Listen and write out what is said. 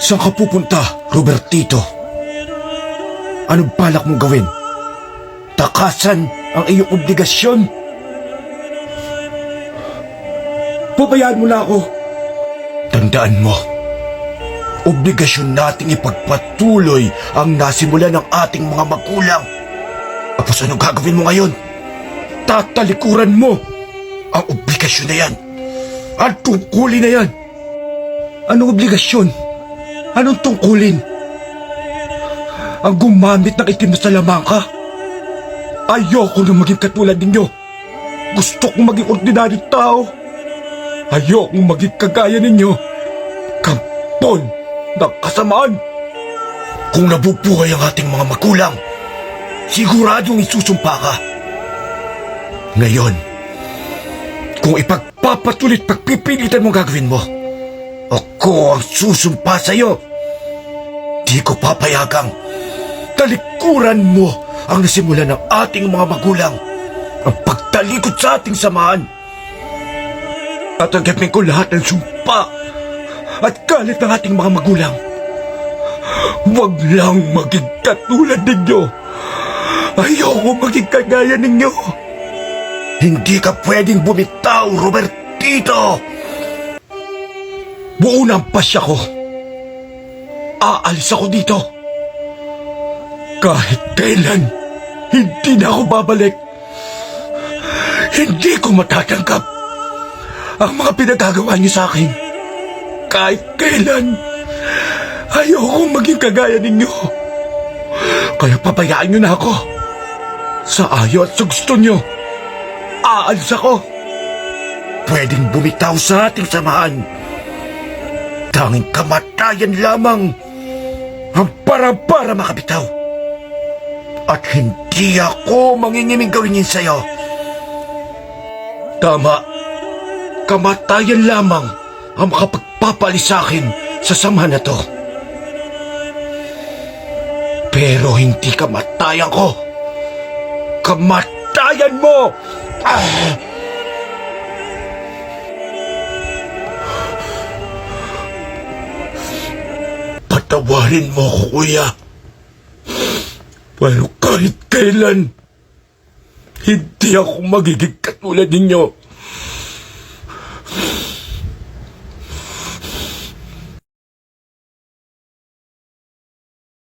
Saan ka pupunta, Robertito? Anong balak mong gawin? Takasan ang iyong obligasyon? Pabayaan mo na ako. Tandaan mo, obligasyon nating ipagpatuloy ang nasimula ng ating mga magulang. Tapos anong gagawin mo ngayon? Tatalikuran mo ang obligasyon na yan. Ang tungkulin na yan. Anong obligasyon? Anong tungkulin? Ang gumamit ng itim na salamangka? Ayoko na maging katulad ninyo. Gusto kong maging ordinaryong tao. Ayokong maging kagaya ninyo. Kampon ng kasamaan. Kung nabubuhay ang ating mga magulang, siguradong isusumpa ka. Ngayon, kung ipagpapatulit pagpipilitan mo gagawin mo, ako ang susumpa sa'yo. Di ko papayagang talikuran mo ang nasimula ng ating mga magulang. Ang pagtalikod sa ating samahan. Tatanggapin ko lahat ng sumpa at galit ng ating mga magulang. Huwag lang maging katulad ninyo. Ayoko maging kagaya ninyo. Hindi ka pwedeng bumitaw, Robertito! Buo na ang pasya ko. Aalis ako dito. Kahit kailan, hindi na ako babalik. Hindi ko matatanggap ang mga pinagagawa niyo sa akin. Kahit kailan, ayoko maging kagaya ninyo. Kaya pabayaan niyo na ako. Sa ayaw at sa gusto niyo, aalis ako. Pwedeng bumitaw sa ating samahan. Tanging kamatayan lamang ang para para makabitaw. At hindi ako mangingiming gawin yun sa'yo. Tama. Kamatayan lamang ang makapagpapalis sa akin sa samahan na to. Pero hindi kamatayan ko. Kamatayan mo! Ah! Patawarin mo kuya. Pero kahit kailan, hindi ako magiging katulad ninyo.